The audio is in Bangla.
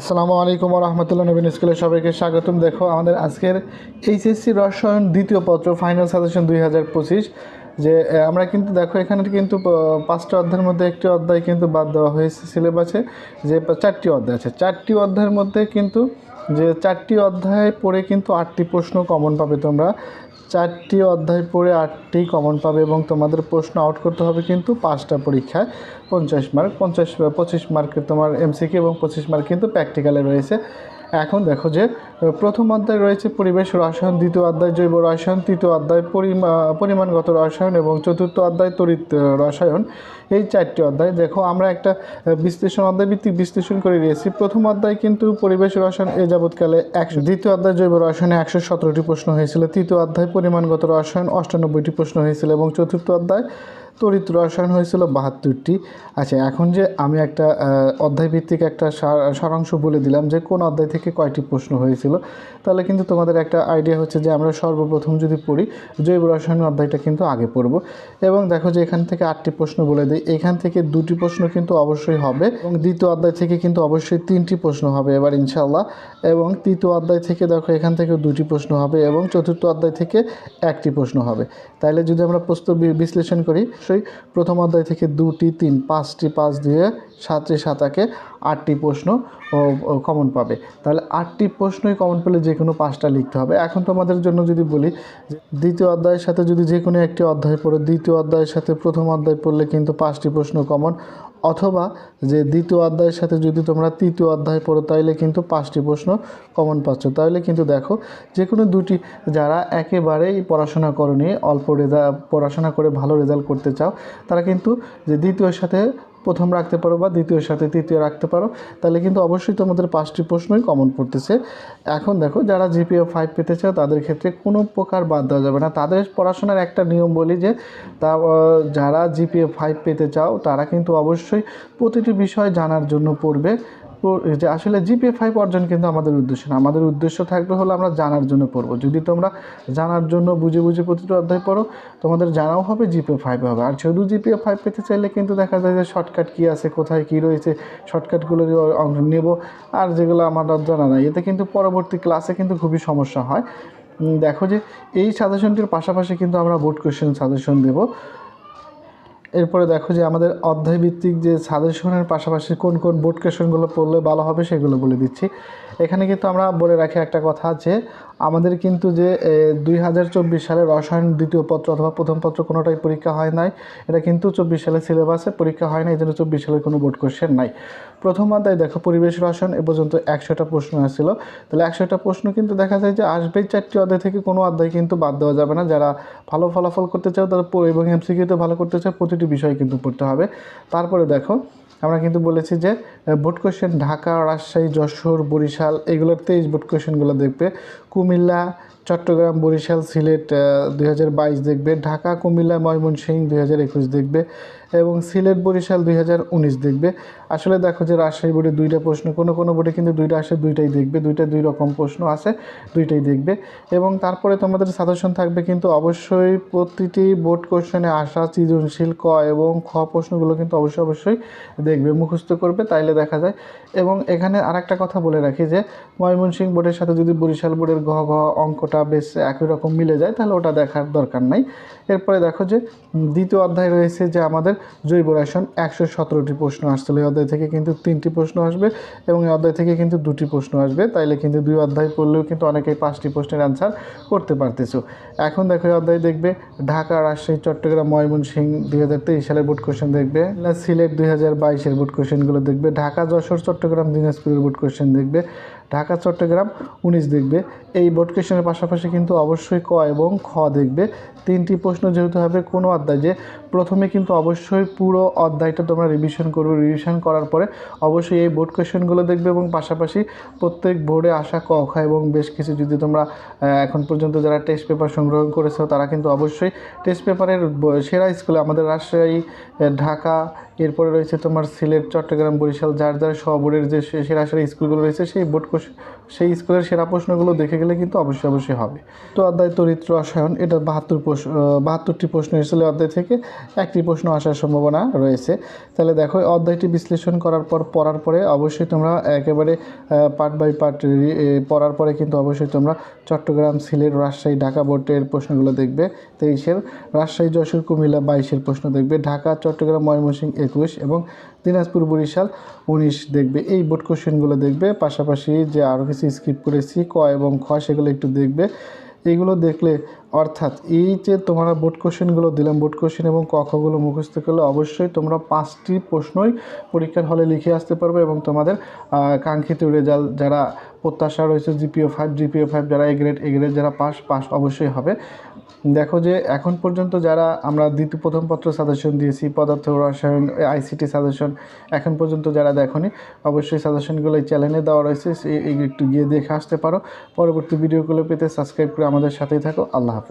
আসসালামু আলাইকুম রহমতুল্লাহ নবীন স্কুলে সবাইকে স্বাগতম। দেখো, আমাদের আজকের এইচএসসি রসায়ন দ্বিতীয় পত্র ফাইনাল সাজেশন দুই হাজার পঁচিশ, যে আমরা কিন্তু দেখো, এখানে কিন্তু পাঁচটা অধ্যায়ের মধ্যে একটি অধ্যায় কিন্তু বাদ দেওয়া হয়েছে সিলেবাসে যে চারটি অধ্যায় আছে। চারটি অধ্যায়ের মধ্যে কিন্তু, যে, চারটি অধ্যায় পড়ে কিন্তু আটটি প্রশ্ন কমন পাবে তোমরা। চারটি অধ্যায় পড়ে আটটি কমন পাবে এবং তোমাদের প্রশ্ন আউট করতে হবে কিন্তু পাঁচটা পরীক্ষায়। পঞ্চাশ মার্ক পঞ্চাশ, পঁচিশ মার্কের তোমার এমসিকে এবং পঁচিশ মার্ক কিন্তু প্র্যাকটিক্যালে রয়েছে। এখন দেখো যে, প্রথম অধ্যায় রয়েছে পরিবেশ রসায়ন, দ্বিতীয় অধ্যায় জৈব রসায়ন, তৃতীয় অধ্যায় পরিমা- পরিমাণগত রসায়ন এবং চতুর্থ অধ্যায় তড়িৎ রসায়ন। এই চারটি অধ্যায়, দেখো আমরা একটা বিশ্লেষণ, অধ্যায় ভিত্তিক বিশ্লেষণ করে দিয়েছি প্রথম অধ্যায় কিন্তু পরিবেশ রসায়ন এ যাবৎকালে একশো, দ্বিতীয় অধ্যায় জৈব রসায়নে একশো সতেরোটি প্রশ্ন হয়েছিল, তৃতীয় অধ্যায় পরিমাণগত রসায়ন অষ্টানব্বইটি প্রশ্ন হয়েছিল এবং চতুর্থ অধ্যায় তড়িৎ রসায়ন হয়েছিল বাহাত্তরটি। আচ্ছা এখন যে আমি একটা আহ, অধ্যায় ভিত্তিক একটা সার- সারাংশ বলে দিলাম যে কোন অধ্যায় থেকে কয়টি প্রশ্ন হয়েছিল তাহলে কিন্তু তোমাদের একটা আইডিয়া হচ্ছে যে আমরা সর্বপ্রথম যদি পড়ি জৈব রসায়ন অধ্যায়টা কিন্তু আগে পড়ব। এবং দেখো যে এখান থেকে আটটি প্রশ্ন বলে দিই এখান থেকে দুটি প্রশ্ন কিন্তু অবশ্যই হবে এবং দ্বিতীয় অধ্যায় থেকে কিন্তু অবশ্যই তিনটি প্রশ্ন হবে এবার ইনশাল্লাহ এবং তৃতীয় অধ্যায় থেকে দেখো এখান থেকে দুটি প্রশ্ন হবে এবং চতুর্থ অধ্যায় থেকে একটি প্রশ্ন হবে। তাইলে যদি আমরা প্রস্তুত বিশ্লেষণ করি সেই প্রথম অধ্যায় থেকে দুটি, তিন, পাঁচটি পাঁচ দিয়ে সাতটি সাতাকে আটটি প্রশ্ন কমন পাবে। তাহলে আটটি প্রশ্নই কমন পেলে যে কোনো পাঁচটা লিখতে হবে। এখন তোমাদের জন্য যদি বলি দ্বিতীয় অধ্যায়ের সাথে যদি যে কোনো একটি অধ্যায় পড়ো, দ্বিতীয় অধ্যায়ের সাথে প্রথম অধ্যায় পড়লে কিন্তু পাঁচটি প্রশ্ন কমন অথবা যে দ্বিতীয় অধ্যায়ের সাথে যদি তোমরা তৃতীয় অধ্যায় পড়ো, তাইলে কিন্তু পাঁচটি প্রশ্ন কমন পাচ্ছ। তাহলে কিন্তু দেখো, যে কোনো দুটি, যারা একেবারেই পড়াশোনা করনি, অল্প রেজাল্ট পড়াশোনা করে ভালো রেজাল্ট করতে চাও, তারা কিন্তু যে দ্বিতীয়র সাথে প্রথম রাখতে পারো বা দ্বিতীয়র সাথে তৃতীয় রাখতে পারো, তাহলে কিন্তু অবশ্যই তোমাদের পাঁচটি প্রশ্নই কমন পড়তেছে। এখন দেখো, যারা জিপিএ ফাইভ পেতে চাও, তাদের ক্ষেত্রে কোনো প্রকার বাদ দেওয়া যাবে না। তাদের পড়াশোনার একটা নিয়ম বলি যে, তা যারা জিপিএ ফাইভ পেতে চাও, তারা কিন্তু অবশ্যই প্রতিটি বিষয় জানার জন্য পড়বে। যে আসলে জিপিএ ফাইভ অর্জন কিন্তু আমাদের উদ্দেশ্য না। আমাদের উদ্দেশ্য থাকবে হলো আমরা জানার জন্য পড়ব। যদি তোমরা জানার জন্য বুঝে বুঝে প্রতিটি অধ্যায় পড়ো, তোমাদের জানাও হবে জিপিএ ফাইভ হবে। আর শুধু জিপিএ ফাইভ পেতে চাইলে কিন্তু দেখা যায় যে শর্টকাট কী আছে, কোথায় কী রয়েছে শর্টকাটগুলো অংশ নেব আর যেগুলো আমার জানা নাই। এতে কিন্তু পরবর্তী ক্লাসে কিন্তু খুবই সমস্যা হয়। দেখো যে এই সাজেশনটির পাশাপাশি কিন্তু আমরা বোর্ড কোয়েশ্চেন সাজেশন দেবো। এরপরে দেখো যে আমাদের অধ্যায় ভিত্তিক যে সাজেশনের পাশাপাশি কোন কোন বোর্ড কোয়েশনগুলো পড়লে ভালো হবে সেগুলো বলে দিচ্ছি। এখানে কিন্তু আমরা বলে রাখি একটা কথা যে আমাদের কিন্তু যে দুই হাজার চব্বিশ সালে রসায়ন দ্বিতীয় পত্র অথবা প্রথম পত্র কোনোটাই পরীক্ষা হয় নাই। এটা কিন্তু চব্বিশ সালে সিলেবাসে পরীক্ষা হয় না এই জন্য চব্বিশ সালের কোনো বোর্ড কোয়েশ্চেন নাই। প্রথম অধ্যায় দেখো, পরিবেশ রসায়ন, এ পর্যন্ত একশোটা প্রশ্ন আসছিল। তাহলে একশোটা প্রশ্ন কিন্তু দেখা যায় যে আসবেই চারটি অধ্যায় থেকে কোনো অধ্যায় কিন্তু বাদ দেওয়া যাবে না। যারা ভালো ফলাফল করতে চাও তারা এবং এমসিকিউতে ভালো করতে চাও প্রতিটি বিষয় কিন্তু পড়তে হবে। তারপরে দেখো, আমরা কিন্তু বলেছি যে বোর্ড কোয়েশ্চেন ঢাকা, রাজশাহী, যশোর, বরিশাল, এগুলোর তেইশ বোর্ড কোয়েশ্চেনগুলো দেখবে। কুমিল্লা, চট্টগ্রাম, বরিশাল, সিলেট দুই হাজার বাইশ দেখবে। ঢাকা, কুমিল্লা, ময়মনসিংহ, দুই হাজার একুশ দেখবে। এবং সিলেট বরিশাল দুই হাজার উনিশ দেখবে। আসলে দেখো যে রাজশাহী বোর্ডে দুইটা প্রশ্ন, কোনো কোনো বোর্ডে কিন্তু দুইটা আসে, দুইটাই দেখবে, দুইটা দুই রকম প্রশ্ন আছে দুইটাই দেখবে। এবং তারপরে তোমাদের সাজেশন থাকবে কিন্তু অবশ্যই প্রতিটি বোর্ড কোশ্চেনে আসা, সৃজনশীল ক এবং খ প্রশ্নগুলো কিন্তু অবশ্যই অবশ্যই দেখবে, মুখস্থ করবে, তাইলে দেখা যায়। এবং এখানে আরেকটা কথা বলে রাখি যে ময়মনসিংহ বোর্ডের সাথে যদি বরিশাল বোর্ডের ঘ ঘ, অঙ্কটা বেশ একই রকম মিলে যায়, তাহলে ওটা দেখার দরকার নাই। এরপরে দেখো যে দ্বিতীয় অধ্যায় রয়েছে যে আমাদের জৈব রসায়ন একশো সতেরোটি প্রশ্ন আসছিল। এই অধ্যায় থেকে কিন্তু তিনটি প্রশ্ন আসবে এবং এই অধ্যায় থেকে কিন্তু দুটি প্রশ্ন আসবে। তাইলে কিন্তু দুই অধ্যায় পড়লেও কিন্তু অনেকেই পাঁচটি প্রশ্নের অ্যান্সার করতে পারতেছো। এখন দেখো এই অধ্যায় দেখবে, ঢাকা, রাজশাহী, চট্টগ্রাম, ময়মনসিংহ দুই হাজার তেইশ সালের বোর্ড কোশ্চেন দেখবে, না সিলেট দুই হাজার বাইশের বোর্ড কোশ্চেনগুলো দেখবে, ঢাকা, যশোর, চট্টগ্রাম, দিনাজপুরের বোর্ড কোশ্চেন দেখবে, ঢাকা, চট্টগ্রাম, উনিশ দেখবে। এই বোর্ড কোয়েশনের পাশাপাশি কিন্তু অবশ্যই ক এবং খ দেখবে। তিনটি প্রশ্ন যেহেতু হবে কোনো অধ্যায় যে, প্রথমে কিন্তু অবশ্যই পুরো অধ্যায়টা তোমরা রিভিশন করবে। রিভিশন করার পরে অবশ্যই এই বোর্ড কোয়েশনগুলো দেখবে এবং পাশাপাশি প্রত্যেক বোর্ডে আসা ক এবং বেশ কিছু যদি তোমরা এখন পর্যন্ত যারা টেস্ট পেপার সংগ্রহ করেছ, তারা কিন্তু অবশ্যই টেস্ট পেপারের সেরা স্কুলে আমাদের রাজশাহী ঢাকা এরপরে রয়েছে তোমার সিলেট, চট্টগ্রাম, বরিশাল, যার যার সবরের যে সেরা সেরা স্কুলগুলো রয়েছে, সেই বোর্ড সেই স্কুলের সেরা প্রশ্নগুলো দেখে গেলে কিন্তু অবশ্যই অবশ্যই হবে। তো অধ্যায় তরিত্র রসায়ন এটা বাহাত্তর প্রশ্ন বাহাত্তরটি প্রশ্ন এসেছিল অধ্যায় থেকে, একটি প্রশ্ন আসার সম্ভাবনা রয়েছে। তাহলে দেখো অধ্যায়টি বিশ্লেষণ করার পর, পড়ার পরে অবশ্যই তোমরা একেবারে পার্ট বাই পার্ট পড়ার পরে কিন্তু অবশ্যই তোমরা চট্টগ্রাম, সিলেট, রাজশাহী, ঢাকা বোর্ডের প্রশ্নগুলো দেখবে। তেইশের রাজশাহী, যশোর, কুমিল্লা, বাইশের প্রশ্ন দেখবে। ঢাকা, চট্টগ্রাম, ময়মনসিংহ একুশ এবং দিনাজপুর বরিশাল উনিশ দেখবে। এই বোর্ড কোশ্চেনগুলো দেখবে। পাশাপাশি যে আরও কিছু স্কিপ করেছি, ক এবং খ, সেগুলো একটু দেখবে। এইগুলো দেখলে, অর্থাৎ এই যে তোমরা বোর্ড কোশ্চেনগুলো দিলাম বোর্ড কোশ্চেন এবং ক খগুলো মুখস্থ করলে অবশ্যই তোমরা পাঁচটি প্রশ্নই পরীক্ষার হলে লিখে আসতে পারবে এবং তোমাদের কাঙ্ক্ষিত রেজাল্ট যারা প্রত্যাশা রয়েছে জিপিও ফাইভ জিপিও ফাইভ যারা এ গ্রেড এ গ্রেড যারা পাস পাস অবশ্যই হবে। দেখো যে এখন পর্যন্ত যারা আমরা দ্বিতীয় প্রথম পত্র সাজেশন দিয়েছি, পদার্থ রসায়ন আইসিটি সাজেশন এখন পর্যন্ত যারা দেখনি, অবশ্যই সাজেশনগুলো এই চ্যানেলে দেওয়া রয়েছে একটু গিয়ে দেখে আসতে পারো। পরবর্তী ভিডিওগুলো পেতে সাবস্ক্রাইব করে আমাদের সাথেই থাকো। আল্লাহ হাফেজ।